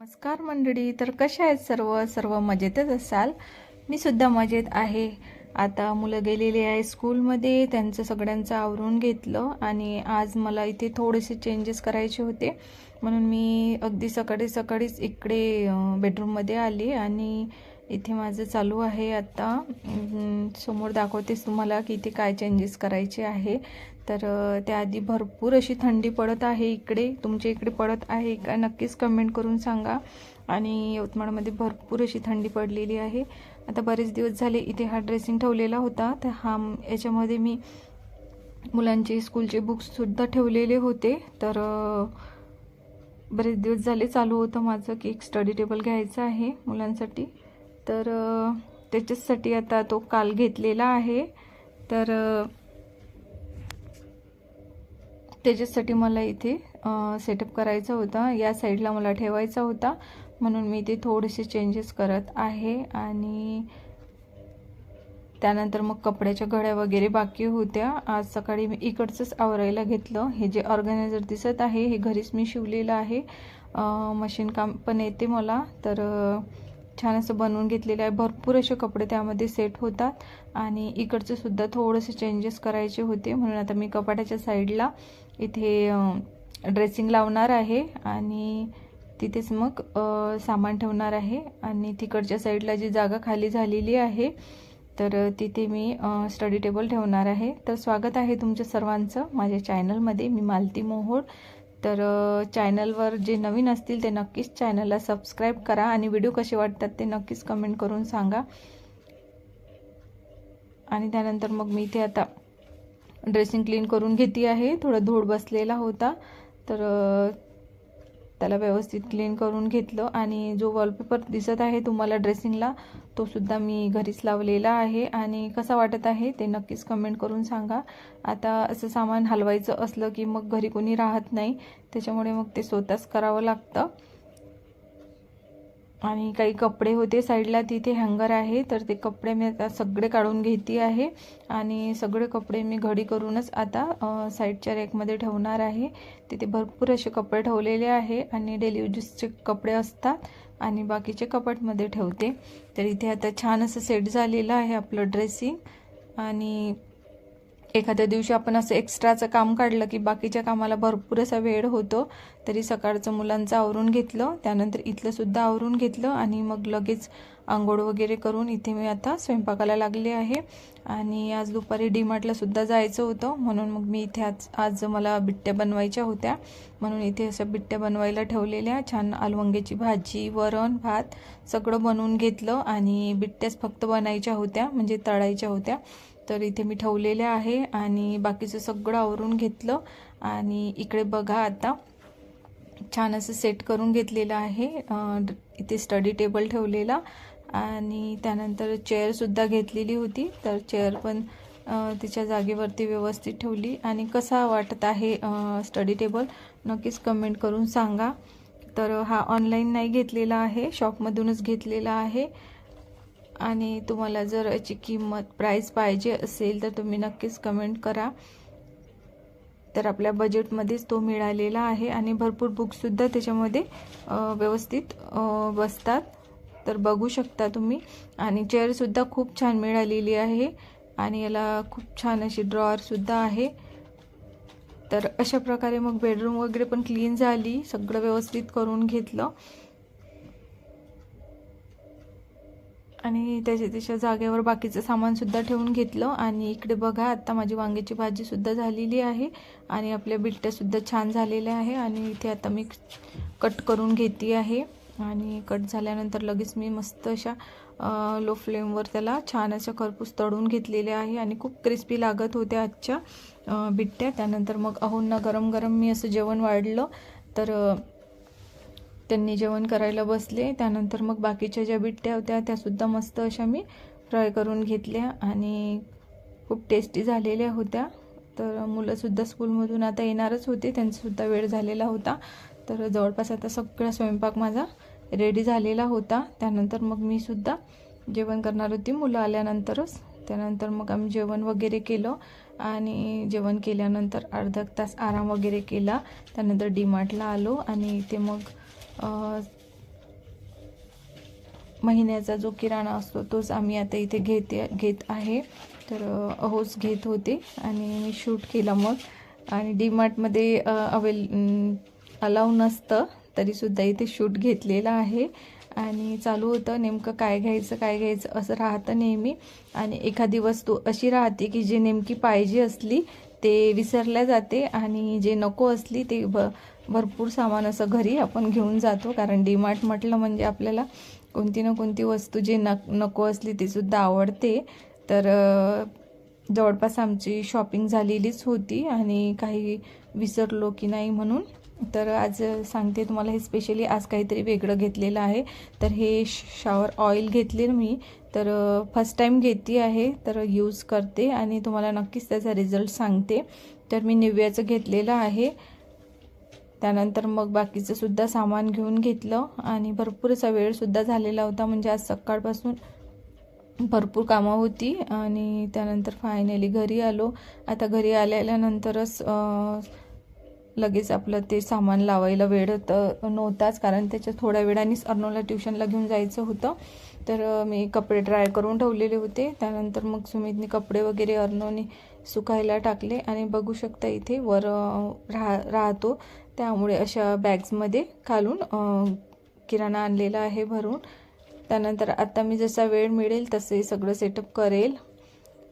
नमस्कार मंडळी तर कशा आहेत सर्व? सर्व मजेतच असाल? मी सुद्धा मजेत आहे. आता मुलं गेलेली आहे स्कूलमध्ये त्यांचं सगळ्यांचं आवरून घेतलं आणि आज मला इथे थोडेसे चेंजेस करायचे होते. म्हणून मी अगदी सकाळी सकाळीच इकडे बेडरूममध्ये आली आणि इथे माझं चालू आहे आता. समोर दाखवतेच तुम्हाला की इथे काय चेंजेस करायचे आहे. तर त्याआधी भरपूर अशी थंडी पडत आहे इकडे. तुमच्या इकडे पडत आहे का? नक्कीच कमेंट करून सांगा. आणि यवतमाळमध्ये भरपूर अशी थंडी पडलेली आहे. आता बरेच दिवस झाले इथे हा ड्रेसिंग ठेवलेला होता. तर हा याच्यामध्ये मी मुलांचे स्कूलचे बुक्ससुद्धा ठेवलेले होते. तर बरेच दिवस झाले चालू होतं माझं की एक स्टडी टेबल घ्यायचं आहे मुलांसाठी. तर त्याच्याचसाठी आता तो काल घेतलेला आहे. तर त्याच्यासाठी मला इथे सेटअप करायचा होता. या साईडला मला ठेवायचा होता. म्हणून मी इथे थोडेसे चेंजेस करत आहे आणि त्यानंतर मग कपड्याच्या घड्या वगैरे बाकी होत्या. आज सकाळी मी इकडचंच आवरायला घेतलं. हे जे ऑर्गनायझर दिसत आहे हे घरीच मी शिवलेलं आहे. मशीन काम पण येते मला. तर छान असं बनवून घेतलेलं आहे. भरपूर असे कपडे त्यामध्ये सेट होतात. आणि इकडचं सुद्धा थोडेसे चेंजेस करायचे होते. म्हणून आता मी कपाटाच्या साईडला इथे ड्रेसिंग लावणार आहे. आणि तिथेच मग सामान ठेवणार आहे. आणि तिकडच्या साईडला जी जागा खाली झालेली आहे तर तिथे मी स्टडी टेबल ठेवणार आहे. तर स्वागत आहे तुमच्या सर्वांचं माझ्या चॅनलमध्ये मी मालती मोहोळ. तर चॅनलवर जे नवीन असतील ते नक्कीच चॅनलला सबस्क्राईब करा आणि व्हिडिओ कसे वाटतात ते नक्कीच कमेंट करून सांगा. आणि त्यानंतर मग मी इथे आता ड्रेसिंग क्लीन करून घेते आहे. थोडा धूळ बसलेला होता. तर त्याला व्यवस्थित क्लीन करून घेतलं आणि जो वॉलपेपर दिसत आहे तुम्हाला ड्रेसिंगला तो सुद्धा मी घरीच लावलेला आहे. आणि कसा वाटत आहे ते नक्कीच कमेंट करून सांगा. आता असं सामान हलवायचं असलं की मग घरी कोणी राहत नाही त्याच्यामुळे मग ते स्वतःच करावं लागतं. आणि काही कपडे होते साईडला तिथे हँगर आहे तर ते कपडे मी आता सगळे काढून घेते आहे. आणि सगळे कपडे मी घडी करूनच आता साईडच्या रॅकमध्ये ठेवणार आहे. तिथे भरपूर असे कपडे ठेवलेले आहे आणि डेली यूजेसचे कपडे असतात आणि बाकीचे कपाटमध्ये ठेवते. तर इथे आता छान असं सेट झालेलं आहे आपलं ड्रेसिंग आणि एखाद्या दिवशी आपण असं एक्स्ट्राचं काम काढलं की बाकीच्या कामाला भरपूर असा वेळ होतो तरी सकाळचं मुलांचं आवरून घेतलं त्यानंतर इथलंसुद्धा आवरून घेतलं आणि मग लगेच आंघोळ वगैरे करून इथे मी आता स्वयंपाकाला लागले आहे. आणि आज दुपारी डीमार्टला सुद्धा जायचं होतं म्हणून मग मी इथे आज आज मला बिट्ट्या बनवायच्या होत्या. म्हणून इथे असं बिट्ट्या बनवायला ठेवलेल्या छान आलवंग्याची भाजी वरण भात सगळं बनवून घेतलं आणि बिट्ट्याच फक्त बनायच्या होत्या म्हणजे तळायच्या होत्या. तर इथे मी ठेवलेले आहे आणि बाकीचं सगळं आवरून घेतलं. आणि इकडे बघा आता छान असं सेट करून घेतलेलं आहे. इथे स्टडी टेबल ठेवलेला. आणि त्यानंतर चेअरसुद्धा घेतलेली होती. तर चेअर पण तिच्या जागेवरती व्यवस्थित ठेवली. आणि कसा वाटत आहे स्टडी टेबल नक्कीच कमेंट करून सांगा. तर हा ऑनलाईन नाही घेतलेला आहे. शॉपमधूनच घेतलेला आहे. आणि तुम्हाला जर याची किंमत प्राईस पाहिजे असेल तर तुम्ही नक्कीच कमेंट करा. तर आपल्या बजेटमध्येच तो मिळालेला आहे आणि भरपूर बुकसुद्धा त्याच्यामध्ये व्यवस्थित बसतात. तर बघू शकता तुम्ही. आणि चेअरसुद्धा खूप छान मिळालेली आहे आणि याला खूप छान अशी ड्रॉअरसुद्धा आहे. तर अशा प्रकारे मग बेडरूम वगैरे पण क्लीन झाली. सगळं व्यवस्थित करून घेतलं. आणि त्याच्या त्याच्या जागेवर बाकीचं सामानसुद्धा ठेवून घेतलं. आणि इकडे बघा आत्ता माझी वांग्याची भाजीसुद्धा झालेली आहे. आणि आपल्या बिट्ट्यासुद्धा छान झालेल्या आहे. आणि इथे आता मी कट करून घेते आहे. आणि कट झाल्यानंतर लगेच मी मस्त अशा लो फ्लेमवर त्याला छान अशा खरपूस तळून घेतलेले आहे. आणि खूप क्रिस्पी लागत होत्या आजच्या बिट्ट्या. त्यानंतर मग अहोंना गरम गरम मी असं जेवण वाढलं. तर त्यांनी जेवण करायला बसले. त्यानंतर मग बाकीच्या ज्या बिट्ट्या होत्या त्यासुद्धा मस्त अशा मी फ्राय करून घेतल्या आणि खूप टेस्टी झालेल्या होत्या. तर मुलंसुद्धा स्कूलमधून आता येणारच होते. त्यांचासुद्धा वेळ झालेला होता. तर जवळपास आता सगळा स्वयंपाक माझा रेडी झालेला होता. त्यानंतर मग मी सुद्धा जेवण करणार होती. मुलं आल्यानंतरच. त्यानंतर मग आम्ही जेवण वगैरे केलं आणि जेवण केल्यानंतर अर्धा तास आराम वगैरे केला. त्यानंतर डीमार्टला आलो आणि इथे मग महिन्याचा जो किराणा असतो तोच आम्ही आता इथे घेते घेत आहे. तर अहोच घेत होते आणि मी शूट केला मग. आणि डीमार्टमध्ये अवेल अलाव नसतं तरीसुद्धा इथे शूट घेतलेला आहे. आणि चालू होतं नेमकं काय घ्यायचं काय घ्यायचं असं राहतं नेहमी. आणि एखादी वस्तू अशी राहते की जी नेमकी पाहिजे असली ते विसरल्या जाते आणि जे नको असली ते भ भरपूर सामान असं घरी आपण घेऊन जातो. कारण डीमार्ट म्हटलं म्हणजे आपल्याला कोणती ना कोणती वस्तू जे न नको असली ती सुद्धा आवडते. तर जवळपास आमची शॉपिंग झालेलीच होती आणि काही विसरलो की नाही म्हणून. तर आज सांगते तुम्हाला हे स्पेशली आज काहीतरी वेगळं घेतलेलं आहे. तर हे शॉवर ऑइल घेतले मी. तर फर्स्ट टाईम घेते आहे तर यूज करते आणि तुम्हाला नक्कीच त्याचा रिझल्ट सांगते. तर मी निव्याचं घेतलेलं आहे. त्यानंतर मग बाकीचं सुद्धा सामान घेऊन घेतलं आणि भरपूरचा वेळसुद्धा झालेला होता. म्हणजे आज सकाळपासून भरपूर कामं होती आणि त्यानंतर फायनली घरी आलो. आता घरी आल्यानंतरच लगेच आपलं ते सामान लावायला वेळ नव्हताच कारण त्याच्या थोड्या वेळानेच अर्नोला ट्युशनला घेऊन जायचं होतं. तर मी कपडे ड्राय करून ठेवलेले होते. त्यानंतर मग सुमितने कपडे वगैरे अर्नोने सुकायला टाकले. आणि बघू शकता इथे वर राहा राहतो. त्यामुळे अशा बॅग्समध्ये घालून किराणा आणलेला आहे भरून. त्यानंतर आता मी जसा वेळ मिळेल तसे सगळं सेटअप करेल.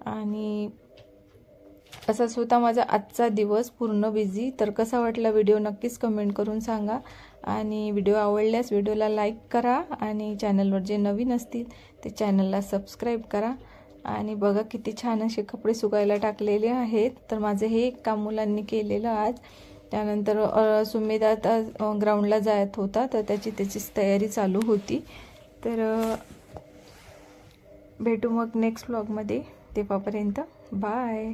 आणि असाच होता माझा आजचा दिवस. पूर्ण बिझी तर कसा वाटला व्हिडिओ नक्कीच कमेंट करून सांगा. आणि व्हिडिओ आवडल्यास व्हिडिओला लाईक करा आणि चॅनलवर जे नवीन असतील ते चॅनलला सबस्क्राईब करा. आणि बघा किती छान असे कपडे सुकायला टाकलेले आहेत. तर माझं हे एक काम मुलांनी केलेलं आज. त्यानंतर अ, सुमेध आता ग्राउंडला जात होता. तर त्याची त्याचीच तयारी चालू होती. तर भेटू मग नेक्स्ट ब्लॉगमध्ये तेव्हापर्यंत बाय